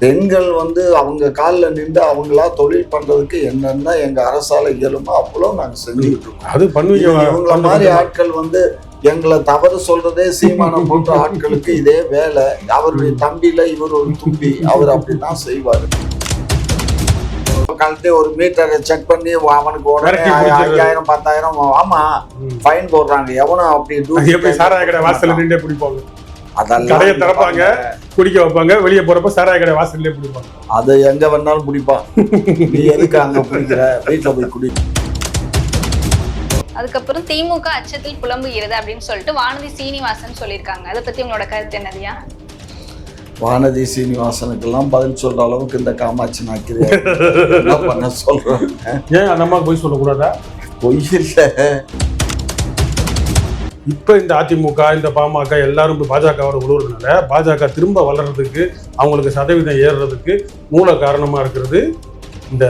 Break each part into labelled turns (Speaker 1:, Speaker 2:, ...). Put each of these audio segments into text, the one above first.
Speaker 1: பெண்கள் வந்து அவங்க காலில் நின்று அவங்களா தொழில் பண்றதுக்கு என்னென்ன எங்க அரசால இயலுமோ அவ்வளோ நாங்க செஞ்சுக்கிட்டு இருக்கோம்.
Speaker 2: அது பண்ணுவீங்க.
Speaker 1: இது இவங்கள மாதிரி ஆட்கள் வந்து எங்களை தவறு சொல்றதே சீமானம் போன்ற ஆட்களுக்கு இதே வேலை. அவருடைய தம்பில இவர் ஒரு தும்பி. அவர் அப்படித்தான் செய்வாரு. கழட்டி ஒரு மீட்டரை செக் பண்ணி அவனுக்கு உடனே. ஐயாயிரம் பத்தாயிரம் ஆமா. ஃபைன் போடுறாங்க. எவனும் அப்படி
Speaker 2: சாராய கடை வாசல்ல நின்றே பிடிப்பாங்க.
Speaker 1: அதெல்லாம்
Speaker 2: கடையை திறப்பாங்க குடிக்க வைப்பாங்க வெளியே போறப்ப சாராய கடை வாசல்லே பிடிப்பாங்க.
Speaker 1: அது எங்க வேணாலும் பிடிப்பான் நீ எதுக்கு அங்க பிடிக்கிற? வீட்டுல போய் குடி.
Speaker 3: அதுக்கப்புறம் திமுக அச்சத்தில் புலம்புகிறது அப்படின்னு சொல்லிட்டு வானதி சீனிவாசன் சொல்லியிருக்காங்க. அதை பத்தி உங்களோட கருத்து என்னதியா
Speaker 1: வானதி சீனிவாசனுக்கெல்லாம் பதில் சொல்ற அளவுக்கு இந்த காமாட்சி நாக்கிறேன் என்ன பண்ண சொல்றேன்
Speaker 2: ஏன் அந்த அம்மா போய் சொல்லக்கூடாதா?
Speaker 1: பொய் இல்ல.
Speaker 2: இப்ப இந்த அதிமுக இந்த பாமக எல்லாரும் பாஜகவோட உழுவுறதுனால பாஜக திரும்ப வளர்றதுக்கு அவங்களுக்கு சதவீதம் ஏறுறதுக்கு மூல காரணமா இருக்கிறது இந்த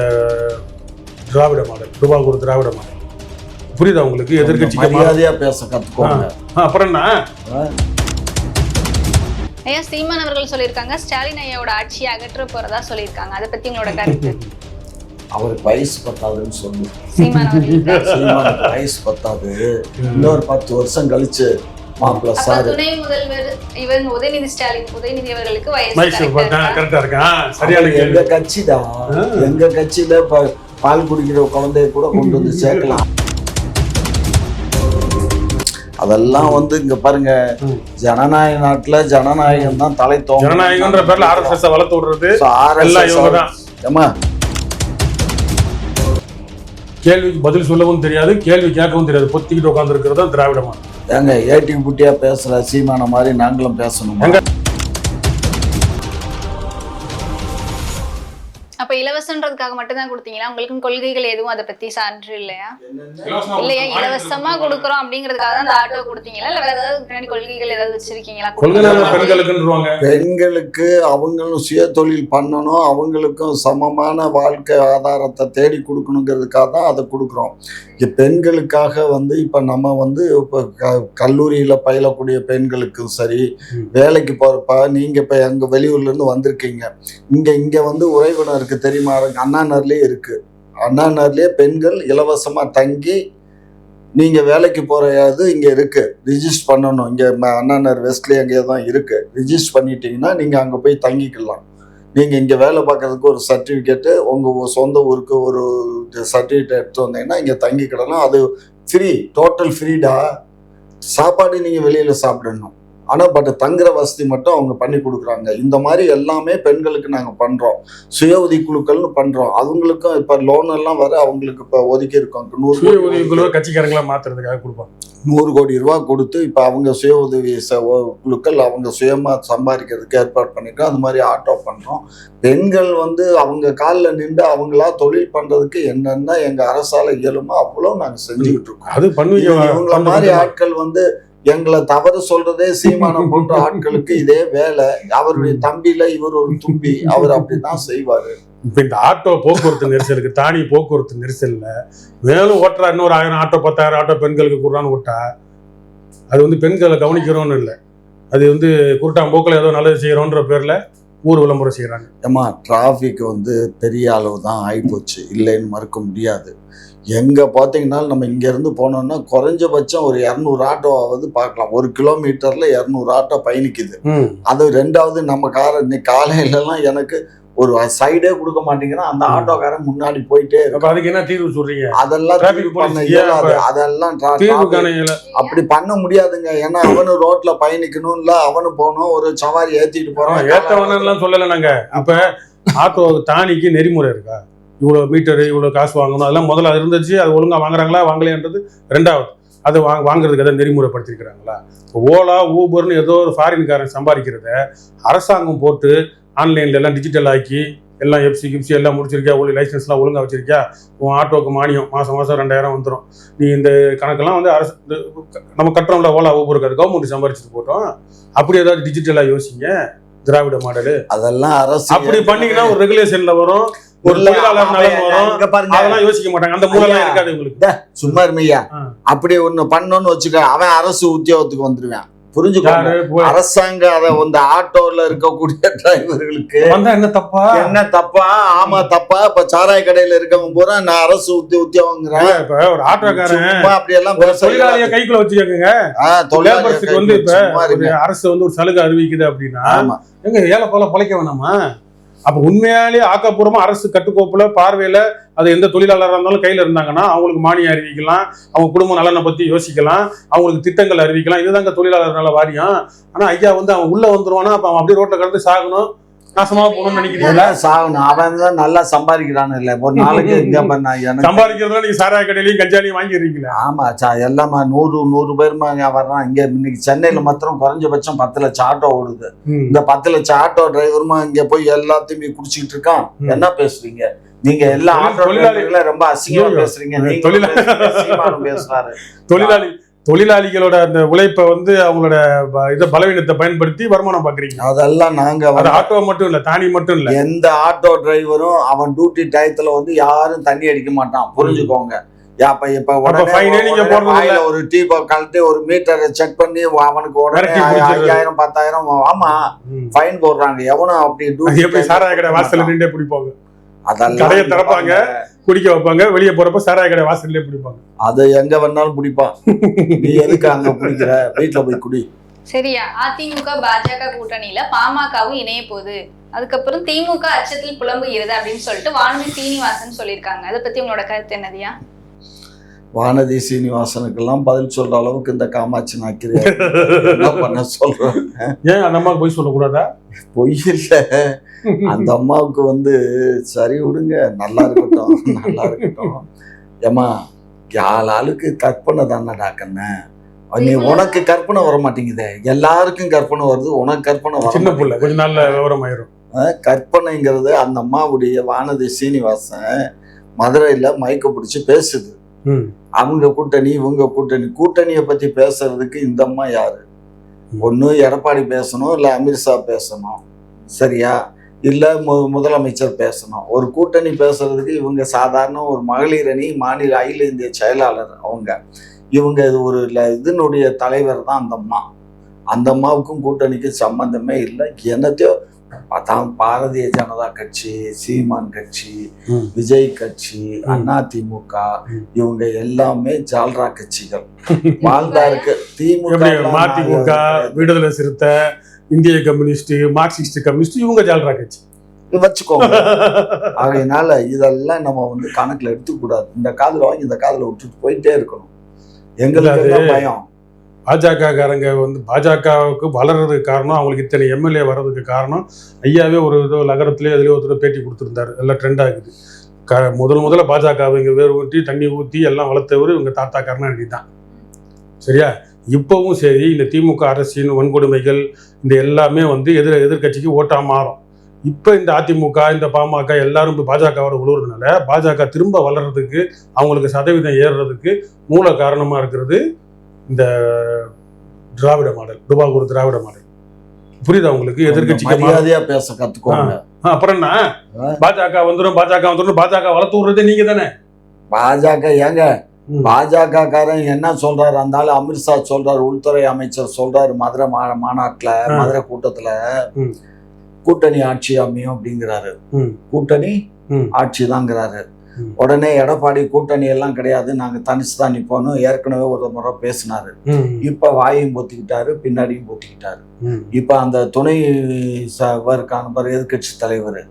Speaker 2: திராவிட மாடல் துபாகூர் திராவிட மாடல். புரியுதா உங்களுக்கு? எதிர்கட்சிக்கு மா-
Speaker 1: மரியாதையா பேச கத்துக்கோங்க.
Speaker 2: அப்புறம் என்ன?
Speaker 3: ஐயா சீமான் அவர்கள் சொல்லியிருக்காங்க ஸ்டாலின் ஐயாவோட ஆட்சியை அகற்ற போறதா சொல்லியிருக்காங்க. அதை பத்தி உங்களோட கருத்து?
Speaker 1: அவருக்கு வயசு பத்தாதுன்னு சொல்லு. சீமானுக்கு வயசு பத்தாது. இன்னொரு பத்து வருஷம் கழிச்சு மாப்பிள்ள சாரு.
Speaker 3: துணை முதல்வர் இவர் உதயநிதி ஸ்டாலின் உதயநிதி அவர்களுக்கு வயசு?
Speaker 2: கரெக்டா இருக்கா? சரியான
Speaker 1: எங்க
Speaker 2: கேள்வி.
Speaker 1: கட்சிடா? எங்க கட்சியில ப- பால் குடிக்கிற குழந்தைய கூட கொண்டு வந்து சேர்க்கலாம். அதெல்லாம் வந்து இங்க பாருங்க. ஜனநாயக நாட்டுல ஜனநாயகம் தான் தலை தோங்கும்
Speaker 2: ஜனநாயகம்ன்ற பேர்ல ஆர்எஸ்எஸ் வளர்த்து விடுறது.
Speaker 1: So, RSS
Speaker 2: கேள்விக்கு பதில் சொல்லவும் தெரியாது கேள்வி கேட்கவும் தெரியாது. பொத்திக்கிட்டு உட்காந்துருக்கிறது தான் திராவிட மாடல்
Speaker 1: ஏங்க ஏட்டி புட்டியா பேசுற சீமான மாதிரி நாங்களும் பேசணும்?
Speaker 3: அப்ப இலவசன்றதுக்காக மட்டும்தான் கொடுத்தீங்களா? உங்களுக்கு கொள்கைகள் எதுவும் அதை பத்தி சான்று இல்லையா? இல்லையா? இலவசமா கொடுக்குறோம் அப்படிங்கறதுக்காக தான் அந்த ஆட்டோ கொடுத்தீங்களா? இல்ல வேற ஏதாவது பின்னாடி கொள்கைகள் ஏதாவது வச்சிருக்கீங்களா?
Speaker 1: பெண்களுக்கு அவங்களும் சுய தொழில் பண்ணணும். அவங்களுக்கும் சமமான வாழ்க்கை ஆதாரத்தை தேடி கொடுக்கணுங்கிறதுக்காக தான் அதை கொடுக்குறோம். பெண்களுக்காக வந்து இப்போ நம்ம வந்து இப்போ க கல்லூரியில் பயிலக்கூடிய பெண்களுக்கும் சரி. வேலைக்கு போகிறப்ப நீங்கள் இப்போ எங்கள் வெளியூர்லேருந்து வந்திருக்கீங்க. இங்கே இங்கே வந்து உறைவிடம் இருக்குது தெரியுமா? அண்ணா நகர்லேயே இருக்குது அண்ணா நகர்லேயே பெண்கள் இலவசமாக தங்கி நீங்கள் வேலைக்கு போகிறையாவது இங்கே இருக்குது ரிஜிஸ்டர் பண்ணணும். இங்கே அண்ணா நகர் வெஸ்ட்லேயே அங்கே தான் இருக்குது ரிஜிஸ்டர் பண்ணிட்டீங்கன்னா நீங்கள் அங்கே போய் தங்கிக்கலாம். நீங்கள் இங்கே வேலை பார்க்கறதுக்கு ஒரு சர்டிஃபிகேட்டு உங்கள் சொந்த ஊருக்கு ஒரு சர்டிஃபிகேட் எடுத்து வந்தீங்கன்னா இங்கே தங்கிக்கிடலாம். அது ஃப்ரீ டோட்டல் ஃப்ரீடா சாப்பாடு நீங்கள் வெளியில் சாப்பிடணும். ஆனால் பட் தங்குற வசதி மட்டும் அவங்க பண்ணி கொடுக்குறாங்க. இந்த மாதிரி எல்லாமே பெண்களுக்கு நாங்கள் பண்ணுறோம் சுய உதவி குழுக்கள்னு பண்ணுறோம் அவங்களுக்கும் இப்போ லோன் எல்லாம் வர அவங்களுக்கு இப்போ ஒதுக்கி இருக்கோம். நூறு
Speaker 2: சுய உதவி குழுவை கட்சிக்காரங்களா மாத்துறதுக்காக கொடுப்பாங்க.
Speaker 1: நூறு கோடி ரூபா கொடுத்து இப்போ அவங்க சுய உதவி குழுக்கள் அவங்க சுயமாக சம்பாதிக்கிறதுக்கு ஏற்பாடு பண்ணிருக்கோம் அது மாதிரி ஆட்டோ பண்ணுறோம் பெண்கள் வந்து அவங்க காலில் நின்று அவங்களா தொழில் பண்ணுறதுக்கு என்னென்ன எங்கள் அரசால இயலுமோ அவ்வளோ நாங்கள் செஞ்சுக்கிட்டு இருக்கோம்.
Speaker 2: அது பண்ணுவீங்க
Speaker 1: இவங்கள மாதிரி ஆட்கள் வந்து எங்களை தவறு சொல்றதே சீமானம் போன்ற ஆட்களுக்கு இதே வேலை. அவருடைய தம்பில இவர் ஒரு தும்பி. அவர் அப்படித்தான் செய்வாரு.
Speaker 2: இப்ப இந்த ஆட்டோ போக்குவரத்து நெரிசலுக்கு தானி போக்குவரத்து நெரிசல்ல மேலும் ஓட்டுறா இன்னொரு ஆயிரம் ஆட்டோ பத்தாயிரம் ஆட்டோ பெண்களுக்கு கூடான்னு விட்டா அது வந்து பெண்களை கவனிக்கிறோன்னு இல்லை. அது வந்து குருட்டாம்போக்கில் ஏதோ நல்லது செய்யறோன்ற பேர்ல ஊர் விளம்பரம் செய்யறாங்க.
Speaker 1: ஏமா டிராஃபிக் வந்து பெரிய அளவு தான் ஆயிப்போச்சு. இல்லைன்னு மறுக்க முடியாது. எங்கே பார்த்தீங்கன்னா நம்ம இங்கேருந்து போனோம்னா குறைஞ்சபட்சம் ஒரு இரநூறு ஆட்டோவாவது பார்க்கலாம். ஒரு கிலோமீட்டரில் இரநூறு ஆட்டோ பயணிக்குது. அது ரெண்டாவது நம்ம காரை இன்னைக்கு காலையிலலாம் எனக்கு ஒரு சைடே கொடுக்க மாட்டேங்கிறான் அந்த ஆட்டோக்காரன் முன்னாடி போயிட்டே
Speaker 2: அப்ப
Speaker 1: இருக்கும்
Speaker 2: அதுக்கு என்ன தீர்வு சொல்றீங்க?
Speaker 1: அதெல்லாம் தீர்வு பண்ண இயலாது.
Speaker 2: அப்ப
Speaker 1: அதெல்லாம் அப்படி பண்ண முடியாதுங்க. ஏன்னா அவனு ரோட்ல பயணிக்கணும் இல்ல அவனு போகணும் ஒரு சவாரி ஏத்திட்டு போறான்.
Speaker 2: ஏத்தவனெல்லாம் சொல்லலை நாங்க. இப்ப ஆட்டோ தானிக்கு நெறிமுறை இருக்கா? இவ்வளோ மீட்டரு இவ்வளோ காசு வாங்கணும். அதெல்லாம் முதல்ல அது இருந்துச்சு அது ஒழுங்காக வாங்குறாங்களா வாங்கலையான்றது ரெண்டாவது அதை வாங்க வாங்குறதுக்கு எதாவது நெறிமுறைப்படுத்திருக்கிறாங்களா? இப்போ ஓலா ஊபர்னு ஏதோ ஒரு ஃபாரின்காரன் சம்பாதிக்கிறத அரசாங்கம் போட்டு ஆன்லைனில் எல்லாம் டிஜிட்டல் ஆக்கி எல்லாம் எஃப்சி கிப்சி எல்லாம் முடிச்சிருக்கியா? ஒழு லைசன்ஸ்லாம் ஒழுங்காக வச்சிருக்கியா? உன் ஆட்டோக்கு மானியம் மாதம் மாதம் ரெண்டாயிரம் வந்துடும் நீ இந்த கணக்கெல்லாம் வந்து அரசு நம்ம கட்டுறோம்ல ஓலா ஊபருக்கு அது கவர்மெண்ட் சம்பாரிச்சிட்டு போட்டோம். அப்படி ஏதாவது டிஜிட்டலாக யோசிங்க. திராவிட மாடலு.
Speaker 1: அதெல்லாம் அரசு
Speaker 2: அப்படி பண்ணீங்கன்னா ஒரு ரெகுலேஷன்ல வரும் ஒரு அதெல்லாம் யோசிக்க மாட்டாங்க. அந்த மூலம். இருக்காது உங்களுக்கு
Speaker 1: சும்மா இருமையா. அப்படி ஒண்ணு பண்ணோன்னு வச்சுக்க அவன் அரசு உத்தியோகத்துக்கு வந்துருவான். புரிஞ்சுக்கோங்க. அரசாங்கம் அதை இந்த ஆட்டோல இருக்கக்கூடிய டிரைவர்களுக்கு
Speaker 2: வந்தா என்ன தப்பா?
Speaker 1: என்ன தப்பா? ஆமா தப்பா. இப்ப சாராய கடையில இருக்கவன் பூரா நான் அரசு உத்தி உத்தியோகங்கிறேன்
Speaker 2: இப்ப ஒரு ஆட்டோக்காரன்
Speaker 1: அப்படி எல்லாம்
Speaker 2: தொழிலாளிய கைக்குள்ள வச்சுக்கோங்க. லேபர்ஸுக்கு வந்து இப்ப அரசு வந்து ஒரு சலுகை அறிவிக்குது அப்படின்னா எங்க ஏழை போல பொழைக்க வேணாமா? அப்ப உண்மையாலே ஆக்கப்பூர்வமா அரசு கட்டுக்கோப்புல பார்வையில அது எந்த தொழிலாளராக இருந்தாலும் கையில இருந்தாங்கன்னா அவங்களுக்கு மானியம் அறிவிக்கலாம் அவங்க குடும்ப நலனை பத்தி யோசிக்கலாம் அவங்களுக்கு திட்டங்கள் அறிவிக்கலாம். இதுதாங்க தொழிலாளர் நல்ல வாரியம். ஆனா ஐயா வந்து அவன் உள்ள வந்துருவானா? அப்ப அவன் அப்படியே ரோட்டில் கடந்து சாகணும். நாசமா போகணும்னு நினைக்கிறீங்களா?
Speaker 1: இதெல்லாம் சாகணும் அவன் தான் நல்லா சம்பாதிக்கிறான் இல்ல. ஒரு நாளைக்கு இங்க பண்ண
Speaker 2: நீங்க சாராய கடையிலயும் கஞ்சாலையும் வாங்கிடுறீங்களா?
Speaker 1: ஆமா சா எல்லாமா நூறு நூறு பேருமா வர்றான். இங்க இன்னைக்கு சென்னையில மாத்திரம் குறைஞ்சபட்சம் பத்து லட்சம் ஆட்டோ ஓடுது. இந்த பத்து லட்சம் ஆட்டோ டிரைவருமா இங்க போய் எல்லாத்தையுமே குடிச்சிட்டு இருக்கான். என்ன பேசுறீங்க? நீங்க எல்லா ஆட்டோ
Speaker 2: தொழிலாளி-
Speaker 1: ரொம்ப அசிங்கமா. பேசுறீங்க. நீங்க
Speaker 2: தொழிலா-
Speaker 1: பேசுறீங்க, சீமானும் பேசுறாரு.
Speaker 2: தொழிலாளி தொழிலாளிகளோட அந்த உழைப்பை வந்து அவங்களோட இதை பலவீனத்தை பயன்படுத்தி வருமானம் பாக்குறீங்க
Speaker 1: அதெல்லாம் நாங்க
Speaker 2: அது ஆட்டோ மட்டும் இல்ல தானி மட்டும் இல்ல
Speaker 1: எந்த ஆட்டோ டிரைவரும் அவன் டியூட்டி டயத்துல வந்து யாரும் தண்ணி அடிக்க மாட்டான் புரிஞ்சுக்கோங்க யா, அப்ப இப்ப உடனே ஒரு டீ கழட்டி ஒரு மீட்டரை செக் பண்ணி அவனுக்கு உடனே. ஐயாயிரம் பத்தாயிரம் ஆமா. ஃபைன் போடுறாங்க எவனும் அப்படி
Speaker 2: சாராய கடை
Speaker 1: மாட்டான்.
Speaker 2: நின்றே பிடிப்பாங்க
Speaker 1: அதெல்லாம்
Speaker 2: கடையை திறப்பாங்க. குடிக்க வைப்பாங்க வெளியே போறப்ப சாராய கடை வாசல்லே பிடிப்பாங்க.
Speaker 1: அது எங்க வேணாலும் பிடிப்பான். நீ எதுக்கு அங்க பிடிக்கிற? வீட்டுல போய் குடி.
Speaker 3: சரியா அதிமுக பாஜக கூட்டணியில பாமகவும் இணைய போகுது. அதுக்கப்புறம் திமுக அச்சத்தில் புலம்புகிறது அப்படின்னு சொல்லிட்டு வானதி சீனிவாசன் சொல்லியிருக்காங்க. அதை பத்தி உங்களோட கருத்து என்னதியா
Speaker 1: வானதி சீனிவாசனுக்கெல்லாம் பதில் சொல்ற அளவுக்கு இந்த காமாட்சி நாக்கிரியா என்ன பண்ண சொல்றேன்
Speaker 2: ஏன் அந்த அம்மா போய் சொல்லக்கூடாதா?
Speaker 1: பொய் இல்ல. அந்த அம்மாவுக்கு வந்து சரி விடுங்க நல்லா இருக்கட்டும் நல்லா இருக்கட்டும். ஏமா ஆள் ஆளுக்கு கற்பனை தானடா கண்ணு? நீ உனக்கு கற்பனை வர மாட்டேங்குதே. எல்லாருக்கும் கற்பனை வருது உனக்கு கற்பனை வர
Speaker 2: சின்ன புள்ள. கொஞ்ச நாள்ல விவரம் ஆயிரும்
Speaker 1: கற்பனைங்கிறது அந்த அம்மாவுடைய வானதி சீனிவாசன் மதுரையில மயக்க பிடிச்சி பேசுது. அவங்க கூட்டணி இவங்க கூட்டணி கூட்டணியை பத்தி பேசுறதுக்கு இந்த அம்மா யாரு. ஒண்ணு எடப்பாடி பேசணும் இல்ல அமித்ஷா பேசணும். சரியா? இல்ல மு முதலமைச்சர் பேசணும். ஒரு கூட்டணி பேசுறதுக்கு இவங்க சாதாரண ஒரு மகளிர் அணி மாநில அகில இந்திய செயலாளர் அவங்க. இவங்க இது ஒரு இதனுடைய தலைவர் தான் அந்த அம்மா. அந்த அம்மாவுக்கும் கூட்டணிக்கு சம்பந்தமே இல்லை. என்னத்தையோ அதான் பாரதிய ஜனதா கட்சி சீமான் கட்சி. விஜய் கட்சி. அதிமுக
Speaker 2: ம்.
Speaker 1: இவங்க எல்லாமே ஜால்ரா கட்சிகள் வாழ்ந்தாருக்கு திமுக
Speaker 2: மதிமுக விடுதலை சிறுத்தை இந்திய கம்யூனிஸ்ட் மார்க்சிஸ்ட் கம்யூனிஸ்ட் இவங்க ஜால்ரா கட்சி
Speaker 1: வச்சுக்கோங்க அதனால இதெல்லாம் நம்ம வந்து கணக்குல எடுத்துக்க கூடாது இந்த காதுல வாங்கி இந்த காதுல விட்டுட்டு போயிட்டே இருக்கணும் எங்களுக்கு பயம்
Speaker 2: பாஜக காரங்க வந்து பாஜகவுக்கு வளர்றதுக்கு காரணம் அவங்களுக்கு இத்தனை எம்எல்ஏ வர்றதுக்கு காரணம் ஐயாவே ஒரு இதோ நகரத்திலே அதுலேயே ஒருத்தர் பேட்டி கொடுத்துருந்தாரு. எல்லாம் ட்ரெண்ட் ஆகுது. க முதல் முதல்ல பாஜக இவங்க வேர் ஊற்றி தண்ணி ஊற்றி எல்லாம் வளர்த்தவர் இவங்க தாத்தா கருணாநிதி தான் சரியா? இப்போவும் சரி இந்த திமுக அரசின் வன்கொடுமைகள் இந்த எல்லாமே வந்து எதிர் எதிர்க்கட்சிக்கு ஓட்டாக மாறும். இப்போ இந்த அதிமுக இந்த பாமக எல்லாரும் இப்போ பாஜகவோட உழுவுறதுனால பாஜக திரும்ப வளர்றதுக்கு அவங்களுக்கு சதவீதம் ஏறுறதுக்கு மூல காரணமாக இருக்கிறது இந்த திராவிட மாடல் டுபாகூர் திராவிட மாடல் புரியுதா உங்களுக்கு எதிர்கட்சிக்கு
Speaker 1: பேச கத்துக்கோங்க
Speaker 2: அப்புறம் என்ன பாஜக வந்துடும் பாஜக வந்துடும் பாஜக வளர்த்து விடுறதே நீங்க தானே
Speaker 1: பாஜக ஏங்க. பாஜக காரன் என்ன சொல்றாரு அந்த ஆளு அமித்ஷா சொல்றாரு உள்துறை அமைச்சர் சொல்றாரு மதுரை மா மாநாட்டுல. மதுரை கூட்டத்துல. கூட்டணி ஆட்சி அமையும் அப்படிங்கிறாரு. கூட்டணி. ஆட்சி தாங்கிறாரு. உடனே எடப்பாடி கூட்டணி எல்லாம் கிடையாது. நாங்க தனிச்சு தான் நிப்போம்னு ஏற்கனவே ஒரு முறை பேசினாரு. இப்ப வாயும் பொத்திக்கிட்டாரு பின்னாடியும் பொத்திக்கிட்டாரு. இப்ப அந்த துணை இருக்கான பாரு எதிர்கட்சி தலைவர்.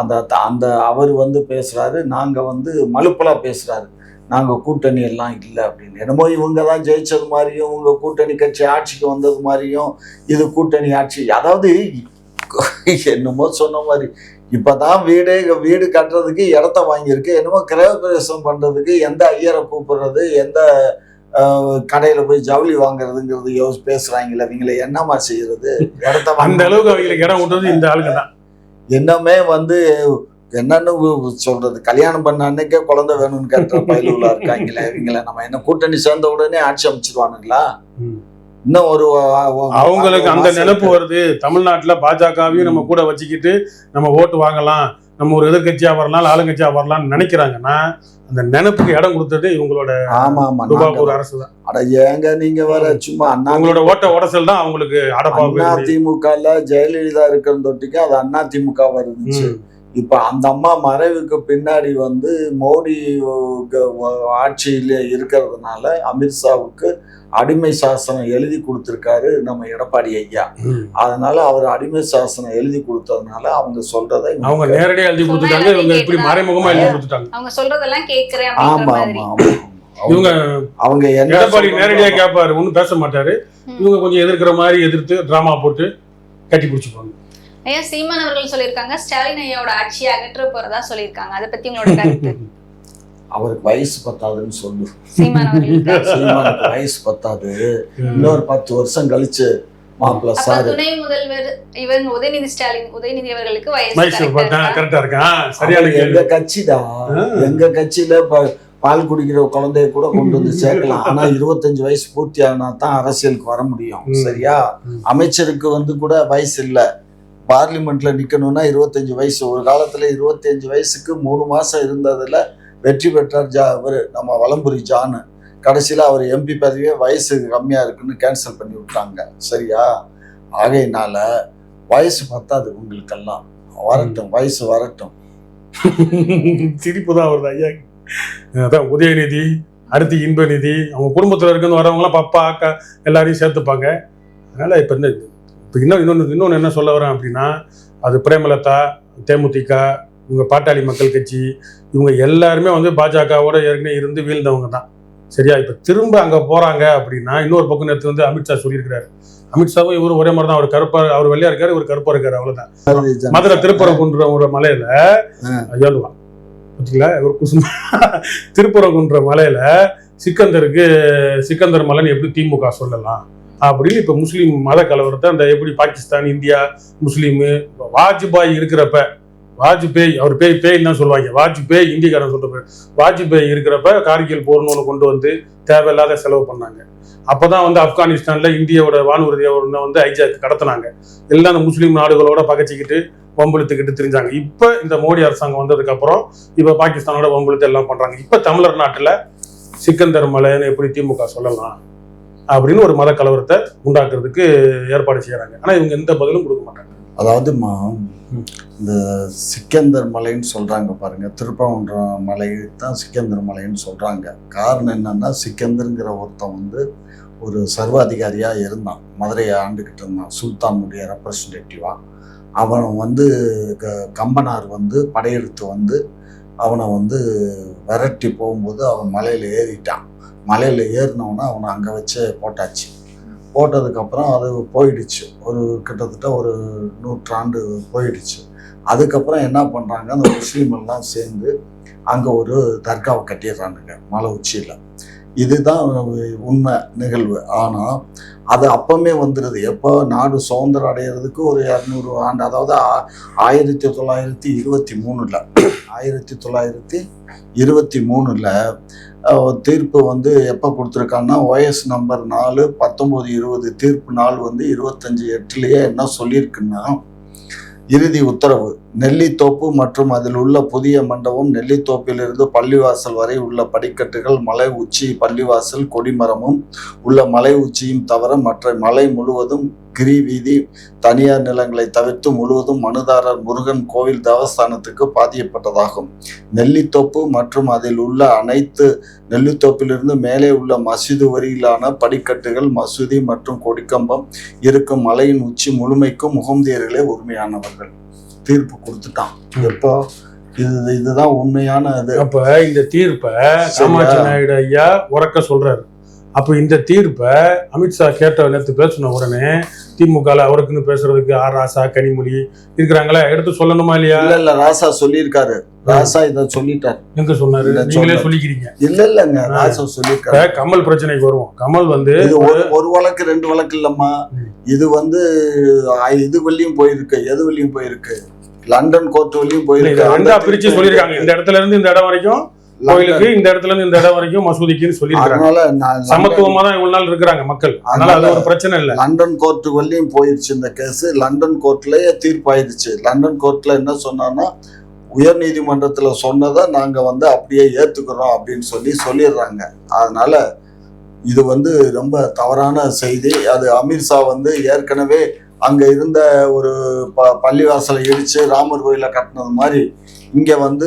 Speaker 1: அந்த அந்த அவர் வந்து பேசுறாரு நாங்க வந்து மலுப்பலா பேசுறாரு. நாங்க கூட்டணி எல்லாம் இல்லை அப்படின்னு. என்னமோ இவங்க தான் ஜெயிச்சது மாதிரியும் உங்க கூட்டணி கட்சி ஆட்சிக்கு வந்தது மாதிரியும் இது கூட்டணி ஆட்சி. அதாவது என்னமோ சொன்ன மாதிரி இப்பதான் வீடு வீடு கட்டுறதுக்கு இடத்த வாங்கியிருக்கு. என்னமோ கிரகப்பிரவேசம் பண்றதுக்கு எந்த ஐயரை கூப்பிடுறது எந்த கடையில போய் ஜவுளி வாங்குறதுங்கிறது யோசி பேசுறாங்களே இவங்களை என்னமா செய்யறது? இடத்த
Speaker 2: அந்த அளவுக்கு அவங்களுக்கு இடம் விட்டது இந்த ஆளுங்க தான்.
Speaker 1: இன்னமே வந்து என்னன்னு சொல்றது? கல்யாணம் பண்ண அன்னைக்கே குழந்தை வேணும்னு கேட்ட பயிலுலா இருக்காங்களே இவங்கள நம்ம என்ன கூட்டணி சேர்ந்த உடனே ஆட்சி அமைச்சிருவானுங்களா. இன்னும் ஒரு
Speaker 2: அவங்களுக்கு அந்த நினைப்பு வருது. தமிழ்நாட்டுல பாஜகவையும் நம்ம கூட வச்சுக்கிட்டு நம்ம ஓட்டு வாங்கலாம் நம்ம ஒரு எதிர்கட்சியா வரலாம் ஆளுங்கட்சியா வரலாம்னு நினைக்கிறாங்கன்னா அந்த நினைப்புக்கு இடம் கொடுத்தது இவங்களோட
Speaker 1: ஆமா ஆமா
Speaker 2: துபாக்கூர் அரசு தான்.
Speaker 1: அட ஏங்க நீங்க வர சும்மா அண்ணா
Speaker 2: அவங்களோட ஓட்ட உடசல் தான் அவங்களுக்கு அடப்பா
Speaker 1: திமுகல ஜெயலலிதா இருக்கிற தொட்டிக்கு அது அண்ணா திமுக இருந்துச்சு இப்ப அந்த அம்மா மறைவுக்கு பின்னாடி வந்து மோடி க- ஆட்சியில இருக்கிறதுனால அமித்ஷாவுக்கு அடிமை சாசனம் எழுதி கொடுத்திருக்காரு நம்ம எடப்பாடி ஐயா. அதனால அவர் அடிமை சாசனம் எழுதி கொடுத்ததுனால அவங்க சொல்றதை
Speaker 2: அவங்க நேரடியா எழுதி கொடுத்துட்டாங்க இவங்க இப்படி மறைமுகமா எழுதி கொடுத்துட்டாங்க.
Speaker 3: அவங்க சொல்றதெல்லாம் அப்படிங்கிற
Speaker 1: ஆமா
Speaker 3: மாதிரி.
Speaker 1: ஆமா ஆமா
Speaker 2: இவங்க
Speaker 1: அவங்க
Speaker 2: எடப்பாடி
Speaker 1: சொல்றாங்களோ-
Speaker 2: நேரடியா கேட்பாரு ஒன்றும் பேச மாட்டாரு. இவங்க கொஞ்சம் எதிர்க்கிற மாதிரி எதிர்த்து டிராமா போட்டு கட்டி பிடிச்சிப்பாங்க.
Speaker 3: ஐயா சீமான் அவர்கள் சொல்லியிருக்காங்க ஸ்டாலின் ஐயாவோட ஆட்சியை அகற்ற போறதா சொல்லியிருக்காங்க. அதை பத்தி உங்களோட கருத்து?
Speaker 1: அவருக்கு வயசு பத்தாதுன்னு சொல்லு. சீமானுக்கு வயசு பத்தாது. இன்னொரு பத்து வருஷம் கழிச்சு மாப்பிள்ள
Speaker 3: அப்ப
Speaker 1: சாரு
Speaker 3: துணை முதல்வர் இவங்க உதயநிதி ஸ்டாலின் உதயநிதி அவர்களுக்கு வயசு இருக்கா?
Speaker 2: சரியான
Speaker 1: எங்க கட்சிடா? எங்க கட்சியில ப- பால் குடிக்கிற குழந்தைய கூட கொண்டு வந்து சேர்க்கலாம். ஆனா இருபத்தஞ்சு வயசு பூர்த்தி ஆனா தான் அரசியலுக்கு வர முடியும். சரியா. அமைச்சருக்கு வந்து கூட வயசு இல்ல. பார்லிமெண்ட்ல நிக்கணும்னா இருபத்தஞ்சு வயசு. ஒரு காலத்துல இருபத்தஞ்சு வயசுக்கு மூணு மாசம் இருந்ததுல வெற்றி பெற்றார் ஜா அவரு நம்ம வலம்புரி ஜானு. கடைசியில அவர் எம்பி பதவியே வயசு கம்மியா இருக்குன்னு கேன்சல் பண்ணி விட்டாங்க. சரியா? ஆகையினால வயசு பத்தாது உங்களுக்கெல்லாம். வரட்டும் வயசு வரட்டும்.
Speaker 2: சிரிப்பு தான் வருது ஐயா. அதான் உதயநிதி அடுத்து இன்ப நிதி அவங்க குடும்பத்துல இருந்து வரவங்களாம் பப்பா அக்கா எல்லாரையும் சேர்த்துப்பாங்க. அதனால இப்ப இந்த இப்போ இன்னும் இன்னொன்று இன்னொன்று என்ன சொல்ல வரேன் அப்படின்னா அது பிரேமலதா தேமுதிக இவங்க பாட்டாளி மக்கள் கட்சி இவங்க எல்லாருமே வந்து பாஜகவோட ஏற்கனவே இருந்து வீழ்ந்தவங்க தான். சரியா? இப்போ திரும்ப அங்கே போறாங்க அப்படின்னா இன்னொரு பக்கம் நேற்று வந்து அமித்ஷா சொல்லியிருக்கிறாரு. அமித்ஷாவும் இவரும் ஒரே மாதிரி தான் அவர் கருப்பா அவர் வெள்ளையா இருக்காரு இவர் கருப்பா இருக்காரு அவ்வளவுதான். மதுரை திருப்பரங்குன்ற ஒரு மலையில ஐயோலுவா பார்த்தீங்களா இவர் குசுமா திருப்பரங்குன்ற மலையில சிக்கந்தருக்கு சிக்கந்தர் மலைன்னு எப்படி திமுக சொல்லலாம்? அப்படின்னு இப்போ முஸ்லீம் மத கலவரத்தை அந்த எப்படி பாகிஸ்தான் இந்தியா முஸ்லீமு வாஜ்பாய் இருக்கிறப்ப வாஜ்பேய் அவர் பேய் பேய் தான் சொல்லுவாங்க. வாஜ்பேய் இந்தியக்காரன் சொல்ற வாஜ்பேயி இருக்கிறப்ப கார்கில் போர்னு ஒன்று கொண்டு வந்து தேவையில்லாத செலவு பண்ணாங்க. அப்பதான் வந்து ஆப்கானிஸ்தானில் இந்தியாவோட வானூர்தியை வந்து ஐஜா கடத்தினாங்க. எல்லாம் அந்த முஸ்லீம் நாடுகளோட பகச்சிக்கிட்டு வம்புழுத்துக்கிட்டு தெரிஞ்சாங்க. இப்போ இந்த மோடி அரசாங்கம் வந்ததுக்கப்புறம் இப்போ பாகிஸ்தானோட வம்புழுத்து எல்லாம் பண்ணுறாங்க இப்போ தமிழர் நாட்டில் சிக்கந்தர் மலைன்னு எப்படி திமுக சொல்லலாம்? அப்படின்னு ஒரு மத கலவரத்தை உண்டாக்குறதுக்கு ஏற்பாடு செய்யறாங்க. ஆனா இவங்க எந்த பதிலும் கொடுக்க மாட்டாங்க.
Speaker 1: அதாவதுமா
Speaker 2: ம்.
Speaker 1: இந்த சிக்கந்தர் மலைன்னு சொல்றாங்க பாருங்க. திருப்பரங்குன்றம் மலை தான் சிக்கந்தர் மலைன்னு சொல்றாங்க. காரணம் என்னன்னா சிக்கந்தருங்கிற ஒருத்தன் வந்து ஒரு சர்வாதிகாரியா இருந்தான். மதுரையை ஆண்டுகிட்டு இருந்தான். சுல்தானுடைய ரெப்ரசன்டேட்டிவா அவன் வந்து க- கம்பனார் வந்து படையெடுத்து வந்து அவனை வந்து விரட்டி போகும்போது அவன் மலையில் ஏறிட்டான். மலையில் ஏறினவன அவனை அங்கே வச்சு போட்டாச்சு. போட்டதுக்கப்புறம் அது போயிடுச்சு. ஒரு கிட்டத்தட்ட ஒரு நூற்றாண்டு போயிடுச்சு. அதுக்கப்புறம் என்ன பண்ணுறாங்க அந்த முஸ்லீம் எல்லாம் சேர்ந்து அங்கே ஒரு தர்காவை கட்டிடுறானுங்க மலை உச்சியில். இதுதான் உண்மை நிகழ்வு. ஆனால் அது அப்பவுமே வந்துடுது எப்போ நாடு சுதந்திரம் அடையிறதுக்கு ஒரு இரநூறு ஆண்டு அதாவது ஆ- ஆயிரத்தி தொள்ளாயிரத்தி இருபத்தி மூணில் ஆயிரத்தி தொள்ளாயிரத்தி இருபத்தி மூணில் தீர்ப்பு வந்து எப்போ கொடுத்துருக்காங்கன்னா ஓஎஸ் நம்பர் நாலு பத்தொம்போது இருபது தீர்ப்பு நாள் வந்து இருபத்தஞ்சி எட்டுலேயே என்ன சொல்லியிருக்குன்னா இறுதி உத்தரவு. நெல்லித்தோப்பு மற்றும் அதில் உள்ள புதிய மண்டபம் நெல்லித்தோப்பிலிருந்து பள்ளிவாசல் வரை உள்ள படிக்கட்டுகள் மலை உச்சி பள்ளிவாசல் கொடிமரமும் உள்ள மலை உச்சியும் தவிர மற்ற மலை முழுவதும் கிரி வீதி தனியார் நிலங்களை தவிர்த்து முழுவதும் மனுதாரர் முருகன் கோவில் தேவஸ்தானத்துக்கு பாதியப்பட்டதாகும். நெல்லித்தோப்பு மற்றும் அதில் உள்ள அனைத்து நெல்லித்தோப்பிலிருந்து மேலே உள்ள மசூதி வரியிலான படிக்கட்டுகள் மசூதி மற்றும் கொடிக்கம்பம் இருக்கும் மலையின் உச்சி முழுமைக்கும் முகம்தியர்களே உரிமையானவர்கள். தீர்ப்பு கொடுத்துட்டான். எப்போ? இது இதுதான் உண்மையான இது.
Speaker 2: அப்ப இந்த தீர்ப்பை காமாட்சி நாயுடு ஐயா உறக்க சொல்றாரு. அப்ப இந்த தீர்ப்பை அமித்ஷா கேட்ட நேற்று பேசின உடனே திமுக அவருக்குன்னு பேசுறதுக்கு ஆர் ராசா கனிமொழி இருக்கிறாங்களா எடுத்து சொல்லணுமா இல்லையா?
Speaker 1: இல்ல இல்ல ராசா சொல்லியிருக்காரு. ராசா இத சொல்லிட்டார்.
Speaker 2: எங்க சொன்னாரு? நீங்களே. சொல்லிக்கிறீங்க.
Speaker 1: இல்ல இல்லங்க ராசா சொல்லியிருக்காரு.
Speaker 2: கமல் பிரச்சனைக்கு வருவோம். கமல் வந்து
Speaker 1: ஒரு ஒரு வழக்கு ரெண்டு வழக்கு இல்லம்மா. இது வந்து இது வழியும் போயிருக்கு எது வழியும் போயிருக்கு? லண்டன் கோர்ட் வழியும் போயிருக்கு.
Speaker 2: ரெண்டா பிரிச்சு சொல்லியிருக்காங்க. இந்த இடத்துல இருந்து இந்த இடம் வரைக்கும் கோயிலுக்கு இந்த இடத்துல இருந்து இந்த இடம் வரைக்கும் மசூதிக்குன்னு சொல்லியிருக்காங்க
Speaker 1: அதனால
Speaker 2: சமத்துவமா தான் இவ்வளவு நாள் இருக்கிறாங்க மக்கள். அதனால அது ஒரு பிரச்சனை இல்ல.
Speaker 1: லண்டன் கோர்ட் வரையும் போயிருச்சு இந்த கேஸ் லண்டன் கோர்ட்லயே தீர்ப்பாயிருச்சு லண்டன் கோர்ட்ல என்ன சொன்னான்னா உயர் நீதிமன்றத்துல சொன்னதை நாங்க வந்து அப்படியே ஏத்துக்கிறோம் அப்படின்னு சொல்லி சொல்லிடுறாங்க. அதனால இது வந்து ரொம்ப தவறான செய்தி. அது அமித்ஷா வந்து ஏற்கனவே அங்க இருந்த ஒரு ப பள்ளிவாசலை இடிச்சு ராமர் கோயிலை கட்டினது மாதிரி இங்க வந்து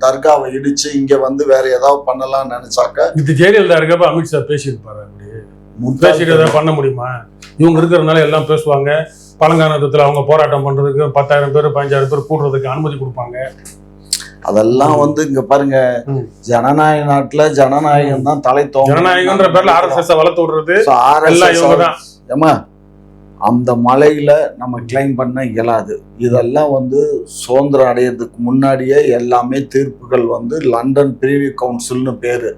Speaker 1: தர்காவை இடிச்சு இங்க வந்து வேற ஏதாவது பண்ணலாம்னு நினைச்சாக்க
Speaker 2: இது ஜெயலலிதா இருக்கப்ப அமித்ஷா பேசியிருப்பாரு அப்படி. பேசிட்டு ஏதாவது பண்ண முடியுமா? இவங்க இருக்கிறதுனால எல்லாம் பேசுவாங்க. பழங்கானத்துல அவங்க போராட்டம் பண்றதுக்கு பத்தாயிரம் பேர் பதினஞ்சாயிரம் பேர் கூடுறதுக்கு அனுமதி கொடுப்பாங்க.
Speaker 1: அதெல்லாம் வந்து இங்க பாருங்க. ஜனநாயக நாட்டுல ஜனநாயகம் தான் தலை தோங்க
Speaker 2: ஜனநாயகன்ற பேர்ல ஆர்எஸ்எஸ் வளர்த்து விடுறது.
Speaker 1: So, அந்த மலையில நம்ம கிளைம் பண்ண இயலாது. இதெல்லாம் வந்து சுதந்திரம் அடையிறதுக்கு முன்னாடியே எல்லாமே தீர்ப்புகள் வந்து லண்டன் பிரிவி கவுன்சில்னு பேரு.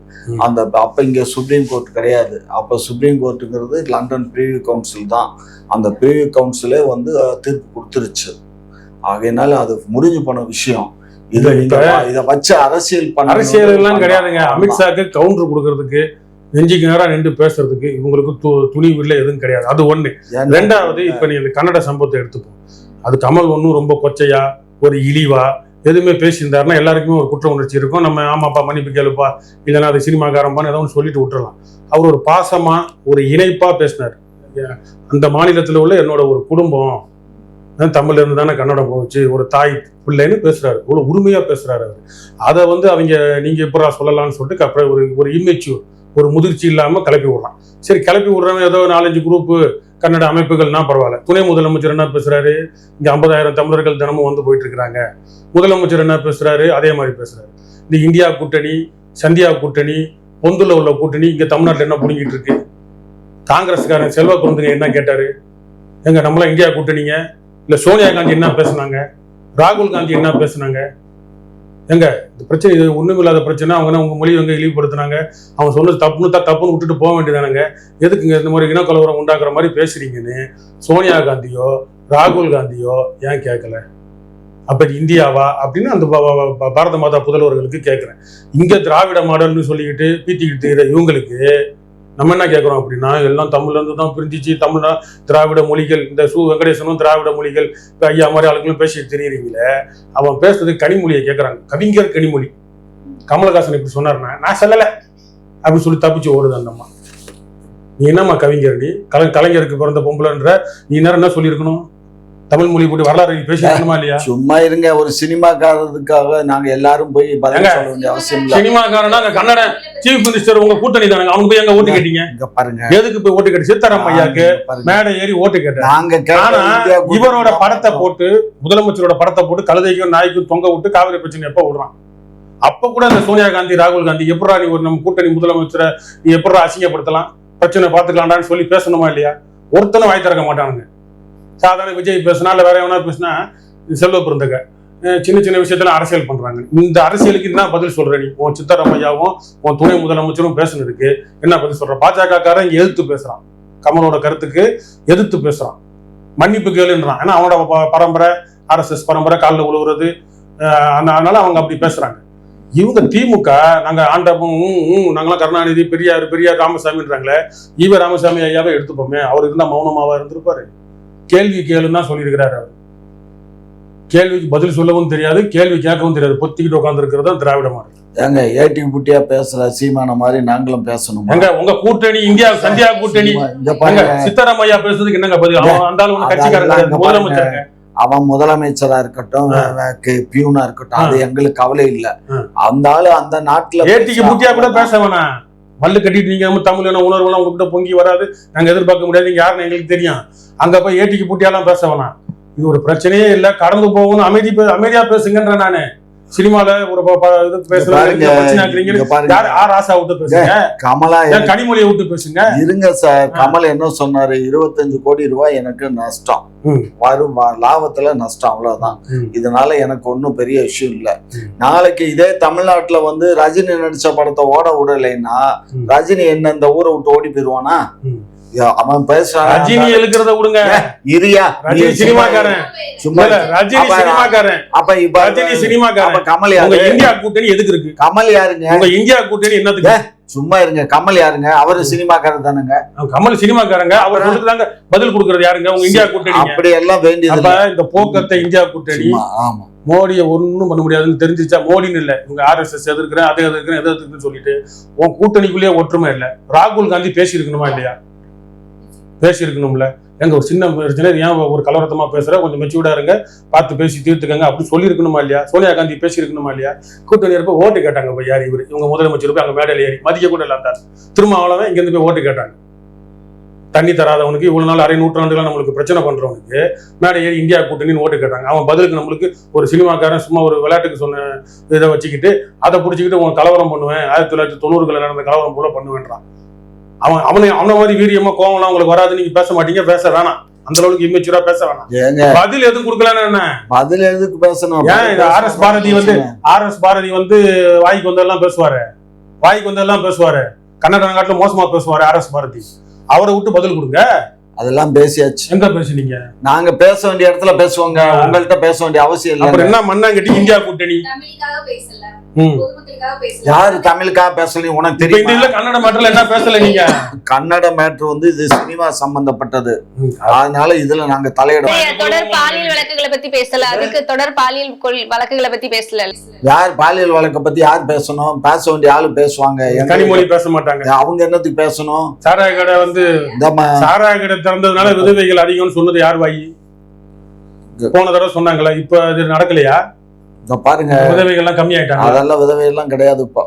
Speaker 1: அந்த அப்ப இங்க சுப்ரீம் கோர்ட் கிடையாது. அப்ப சுப்ரீம் கோர்ட்டுங்கிறது லண்டன் பிரிவி கவுன்சில் தான். அந்த பிரிவி கவுன்சிலே வந்து தீர்ப்பு கொடுத்துருச்சு. ஆகையினால அது முடிஞ்சு போன விஷயம். இதை இதை வச்சு அரசியல் பண்ண
Speaker 2: அரசியல் எல்லாம் கிடையாதுங்க. அமித்ஷாக்கு கவுண்டர் கொடுக்கறதுக்கு நெஞ்சுக்கு நேரா நின்று பேசுறதுக்கு இவங்களுக்கு து- துணிவு இல்லை எதுவும் கிடையாது. அது ஒண்ணு. ரெண்டாவது இப்ப நீ இந்த கன்னட சம்பவத்தை எடுத்துப்போம் அது கமல் ஒன்றும் ரொம்ப கொச்சையா ஒரு இழிவா எதுவுமே பேசியிருந்தாருன்னா எல்லாருக்குமே ஒரு குற்ற உணர்ச்சி இருக்கும். நம்ம ஆமாப்பா மன்னிப்பு கேளுப்பா இல்லைன்னா அது சினிமாக்காரம்பான்னு ஏதோ ஒன்று சொல்லிட்டு விட்டுறலாம். அவர் ஒரு பாசமா ஒரு இணைப்பா பேசினார். அந்த மாநிலத்தில் உள்ள என்னோட ஒரு குடும்பம் தமிழ்ல இருந்து தானே கன்னடம் போச்சு ஒரு தாய் பிள்ளைன்னு பேசுறாரு. இவ்வளவு உரிமையா பேசுறாரு அவர். அதை வந்து அவங்க நீங்க எப்படா சொல்லலாம்னு சொல்லிட்டு அப்புறம் ஒரு ஒரு இம்மெச்சூர் ஒரு முதிர்ச்சி இல்லாமல் கிளப்பி விடுறான். சரி கிளப்பி விடுறவன் ஏதோ நாலஞ்சு குரூப்பு கன்னட அமைப்புகள்னா பரவாயில்ல. துணை முதலமைச்சர் என்ன பேசுறாரு? இங்க ஐம்பதாயிரம் தமிழர்கள் தினமும் வந்து போயிட்டு இருக்கிறாங்க. முதலமைச்சர் என்ன பேசுறாரு? அதே மாதிரி பேசுறாரு. இந்த இந்தியா கூட்டணி சந்தியா கூட்டணி பொந்துல உள்ள கூட்டணி இங்க தமிழ்நாட்டில் என்ன புடுங்கிட்டு இருக்கு? காங்கிரஸ்காரன் செல்வ குழந்தைங்க என்ன கேட்டாரு? எங்க நம்மளாம் இந்தியா கூட்டணிங்க? இல்ல சோனியா காந்தி என்ன பேசுனாங்க? ராகுல் காந்தி என்ன பேசுனாங்க? எங்க? இந்த பிரச்சனை இது ஒண்ணுமில்லாத பிரச்சனை. அவங்க உங்க மொழி எங்க இழிவுபடுத்தினாங்க? அவங்க சொன்னது தப்புன்னு தான் தப்புன்னு விட்டுட்டு போக வேண்டியதானுங்க? எதுக்குங்க இந்த மாதிரி இனக்கலவரம் உண்டாக்குற மாதிரி பேசுறீங்கன்னு சோனியா காந்தியோ ராகுல் காந்தியோ ஏன் கேட்கல அப்ப இந்தியாவா? அப்படின்னு அந்த ப- பாரத மாதா புதல்வர்களுக்கு கேட்கிறேன் இங்க திராவிட மாடல்னு சொல்லிக்கிட்டு பீத்திக்கிட்டு இருக்கிற இவங்களுக்கு நம்ம என்ன கேட்குறோம் அப்படின்னா எல்லாம் தமிழ்லேருந்து தான் பிரிஞ்சிச்சு. தமிழ்னா திராவிட மொழிகள் இந்த சு வெங்கடேசனும் திராவிட மொழிகள் இப்போ ஐயா மாதிரி ஆளுங்களும் பேசிட்டு தெரியுறீங்களே அவன் பேசுறது கனிமொழியை கேட்குறாங்க கவிஞர் கனிமொழி. கமலஹாசன் இப்படி சொன்னார்னா நான் சொல்லலை. அப்படின்னு சொல்லி தப்பிச்சு ஓடுது அந்த அம்மா. நீ என்னம்மா கவிஞர் நீ? கலை கலைஞருக்கு பிறந்த பொம்பளைன்ற நீ நேரம் என்ன சொல்லியிருக்கணும்? தமிழ் மொழி போட்டு வரலாறு பேசியிருக்கணுமா இல்லையா?
Speaker 1: சும்மா இருங்க ஒரு சினிமாக்காரதுக்காக நாங்க எல்லாரும் போய் பதில்
Speaker 2: ஏங்க,
Speaker 1: சொல்ல வேண்டிய அவசியம் இல்ல.
Speaker 2: சினிமாக்காரனா அங்க கன்னட சீஃப் மினிஸ்டர் உங்க கூட்டணி தானங்க? அவங்க போய் எங்க ஓட்டு கேட்டீங்க?
Speaker 1: இங்க பாருங்க.
Speaker 2: எதுக்கு போய் ஓட்டு கேட்டு சித்தராம் ஐயாக்கு. மேடை ஏறி ஓட்டு கேட்டார்.
Speaker 1: நாங்க
Speaker 2: ஆனா இவரோட
Speaker 1: தான்.
Speaker 2: படத்தை போட்டு முதலமைச்சரோட படத்தை போட்டு கழுதைக்கும் நாய்க்கும் தொங்க விட்டு காவிரி பிரச்சனை எப்ப விடுறான்? அப்ப கூட இந்த சோனியா காந்தி ராகுல் காந்தி எப்படா நீ ஒரு நம்ம கூட்டணி முதலமைச்சரை நீ எப்படா அசிங்கப்படுத்தலாம்? பிரச்சனை பார்த்துக்கலாம்டான்னு சொல்லி பேசணுமா இல்லையா? ஒருத்தனும் வாய் திறக்க மாட்டானுங்க. சாதாரண விஜய் பேசினா இல்லை வேற எவனா பேசினா செல்வ பிறந்தக. சின்ன சின்ன விஷயத்துல அரசியல் பண்றாங்க. இந்த அரசியலுக்கு என்ன பதில் சொல்ற நீ? உன் சித்தராமையாவும் உன் துணை முதலமைச்சரும் பேசுனதுக்கு என்ன பதில் சொல்ற? பாஜக காரன் இங்க எதிர்த்து பேசுறான். கமலோட கருத்துக்கு எதிர்த்து பேசுறான். மன்னிப்பு கேளுன்றான். ஏன்னா அவனோட ப- பரம்பரை ஆர்எஸ்எஸ் பரம்பரை காலில் உழுவுறது அந்த- அதனால அவங்க அப்படி பேசுறாங்க. இவங்க திமுக நாங்க ஆண்டவும் நாங்களாம் கருணாநிதி பெரியார் பெரியார் ராமசாமின்றாங்களே ஈவ ராமசாமி ஐயாவே எடுத்துப்போமே. அவர் இருந்தா மௌனமாவா இருந்திருப்பாரு. கேள்வி கேளுன்னு தான் சொல்லியிருக்கிறாரு அவர். கேள்விக்கு பதில் சொல்லவும் தெரியாது கேள்வி கேட்கவும் தெரியாது. பொத்திக்கிட்டு உட்காந்துருக்கிறது தான் திராவிட மாடல்.
Speaker 1: ஏங்க ஏட்டி புட்டியா பேசுற சீமான மாதிரி நாங்களும் பேசணும்?
Speaker 2: எங்க உங்க கூட்டணி இந்தியா சந்தியா கூட்டணி. சித்தராமையா பேசுறதுக்கு என்னங்க பதில்? அவன் அந்த ஆளு கட்சிக்காரங்க முதலமைச்சருங்க.
Speaker 1: அவன் முதலமைச்சரா இருக்கட்டும் பியூனா இருக்கட்டும் அது எங்களுக்கு கவலை இல்ல. அந்த ஆளு அந்த நாட்டுல
Speaker 2: ஏட்டிக்கு. புத்தியா கூட பேச வேணாம். மல்லு கட்டிட்டு நீங்க தமிழ் என்ன உணர்வுலாம் உங்ககிட்ட பொங்கி வராது. நாங்க எதிர்பார்க்க முடியாது. நீங்க யாருன்னு எங்களுக்கு தெரியும். அங்க போய் ஏட்டிக்கு பூட்டியாலாம் பேச வேணாம். இது ஒரு பிரச்சனையே இல்லை. கடந்து போகணும் அமைதி பே- அமைதியா பேசுங்கன்ற நான். சினிமால ஒரு
Speaker 1: கமலா
Speaker 2: கனிமொழியை விட்டு பேசுங்க.
Speaker 1: இருங்க சார் கமல் என்ன சொன்னாரு? இருபத்தஞ்சு கோடி ரூபாய் எனக்கு நஷ்டம். வரும் லாபத்துல நஷ்டம் அவ்வளவுதான். இதனால எனக்கு ஒன்றும் பெரிய விஷயம் இல்ல. நாளைக்கு இதே தமிழ்நாட்டுல வந்து ரஜினி நடிச்ச படத்தை ஓட விடலைன்னா. ரஜினி என்ன இந்த ஊரை விட்டு ஓடி போயிருவானா? அவன்
Speaker 2: ரஜினி எழுக்கிறத விடுங்க.
Speaker 1: இரியா
Speaker 2: ரஜினி சினிமாக்காரன்.
Speaker 1: சும்மா
Speaker 2: இல்ல, ரஜினி
Speaker 1: அப்ப-
Speaker 2: சினிமாக்காரன்.
Speaker 1: அப்ப இப்ப
Speaker 2: ரஜினி சினிமாக்காரன்.
Speaker 1: கமல்
Speaker 2: உங்க
Speaker 1: யாரு
Speaker 2: இந்தியா கூட்டணி எதுக்கு இருக்கு?
Speaker 1: கமல் யாருங்க?
Speaker 2: உங்க இந்தியா கூட்டணி என்னதுக்கு
Speaker 1: சும்மா இருங்க. கமல் யாருங்க? அவரு சினிமாக்காரர் தானுங்க.
Speaker 2: கமல் சினிமாக்காரங்க. அவர் தாங்க பதில் கொடுக்கறது யாருங்க? உங்க இந்தியா கூட்டணிங்க.
Speaker 1: அப்படி எல்லாம் வேண்டியது இல்ல.
Speaker 2: இந்த போக்கத்தை இந்தியா கூட்டணி
Speaker 1: ஆமா.
Speaker 2: மோடியை ஒன்றும் பண்ண முடியாதுன்னு தெரிஞ்சிச்சா மோடின்னு இல்லை. இவங்க ஆர்எஸ்எஸ் எதிர்க்கிறேன் அதை எதிர்க்கிறேன் எதை எதிர்க்கிறேன்னு சொல்லிட்டு உன் கூட்டணிக்குள்ளேயே ஒற்றுமை இல்லை. ராகுல் காந்தி பேசியிருக்கணுமா இல்லையா? பேசியிருக்கணும்ல. எங்க ஒரு சின்ன பிரச்சனை ஏன் ஒரு கலவரத்தமா பேசுற? கொஞ்சம் மெச்சூர்டா இருங்க. பார்த்து பேசி தீர்த்துக்கங்க. அப்படின்னு சொல்லியிருக்கணுமா இல்லையா? சோனியா காந்தி பேசியிருக்கணுமா இல்லையா? கூட்டணி இருப்ப ஓட்டு கேட்டாங்க போய் யார் இவர்? இவங்க முதலமைச்சர் போய் அங்கே மேடையில் ஏறி மதிக்க கூட இல்லாந்தார் திரும்ப அவ்வளவுதான் இங்கேருந்து போய் ஓட்டு கேட்டாங்க. தண்ணி தராதவனுக்கு இவ்வளவு நாள் அரை நூற்றாண்டுகளாக நம்மளுக்கு பிரச்சனை பண்றவனுக்கு மேடை ஏறி இந்தியா கூட்டணின்னு ஓட்டு கேட்டாங்க. அவன் பதிலுக்கு நம்மளுக்கு ஒரு சினிமாக்காரன் சும்மா ஒரு விளையாட்டுக்கு சொன்ன இதை வச்சுக்கிட்டு அதை பிடிச்சிக்கிட்டு உன் கலவரம் பண்ணுவேன். ஆயிரத்தி தொள்ளாயிரத்தி தொண்ணூறுகளில் நடந்த கலவரம் போல பண்ணுவேன்றான். அவன் அவனை அவன மாதிரி வீரியமா கோவம்லாம் உங்களுக்கு வராது. நீங்க பேச மாட்டீங்க. பேச வேணாம். அந்த அளவுக்கு இம்மெச்சூரா பேச வேணாம். பதில் எதுவும் கொடுக்கலன்னு என்ன?
Speaker 1: பதில் எதுக்கு பேசணும்?
Speaker 2: ஏன் இந்த ஆர் எஸ் பாரதி வந்து ஆர் எஸ் பாரதி வந்து வாய்க்கு வந்தெல்லாம் பேசுவாரு. வாய்க்கு வந்தெல்லாம் பேசுவாரு. கன்னட நாட்டுல மோசமா பேசுவாரு ஆர் எஸ் பாரதி. அவரை விட்டு பதில் கொடுங்க.
Speaker 1: அதெல்லாம் பேசியாச்சு.
Speaker 2: எங்க பேசுனீங்க?
Speaker 1: நாங்க பேச வேண்டிய இடத்துல பேசுவோங்க. உங்கள்கிட்ட பேச வேண்டிய அவசியம்
Speaker 2: அப்புறம்
Speaker 1: இல்லை
Speaker 2: என்ன மண்ணாங்கட்டி இந்தியா கூட்டணி?
Speaker 4: பேசல. பேசல.
Speaker 1: யாரு தமிழுக்காக பேசலையும் உனக்கு தெரியுமா?
Speaker 2: கன்னட மேட்டர்ல என்ன பேசல நீங்க?
Speaker 1: கன்னட மேட்ரு வந்து இது சினிமா சம்பந்தப்பட்டது. அதனால இதுல நாங்க தலையிட
Speaker 3: தொடர் பாலியல் வழக்குகளை பத்தி பேசல. அதுக்கு தொடர் பாலியல் கொள்- வழக்குகளை பத்தி பேசல.
Speaker 1: யார் பாலியல் வழக்கை பத்தி யார் பேசணும்? பேச வேண்டிய ஆளு பேசுவாங்க.
Speaker 2: கனிமொழி பேச மாட்டாங்க.
Speaker 1: அவங்க என்னத்துக்கு பேசணும்?
Speaker 2: சாராய கடை வந்து சாராய கடை திறந்ததுனால விதவைகள் அதிகம்னு சொன்னது யார் வாயி? போன தடவை சொன்னாங்களா இப்ப அது நடக்கலையா?
Speaker 1: பாருங்க.
Speaker 2: விதவைகள் எல்லாம் கம்மி ஆயிட்டாங்க
Speaker 1: அதெல்லாம் விதவை எல்லாம் கிடையாது இப்போ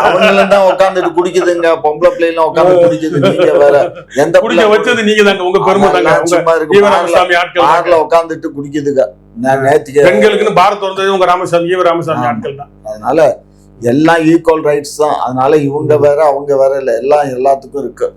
Speaker 1: அவங்களும் தான் உட்காந்துட்டு குடிக்குதுங்க பொம்பளை பிள்ளைலாம் உட்காந்து குடிக்குது நீங்க வேற. எந்த
Speaker 2: குடிக்க வச்சது நீங்க தாங்க உங்க பெருமை தாங்க
Speaker 1: சும்மா இருக்கு.
Speaker 2: ஆட்கள்
Speaker 1: உட்காந்துட்டு குடிக்குதுங்க. நான் நேத்துக்கு
Speaker 2: பெண்களுக்குன்னு பாரத் வந்தது உங்க ராமசாமி ஈவ ராமசாமி. ஆட்கள் தான்.
Speaker 1: அதனால எல்லாம் ஈக்குவல் ரைட்ஸ் தான். அதனால இவங்க வேற அவங்க வேற இல்ல. எல்லாம் எல்லாத்துக்கும் இருக்கு.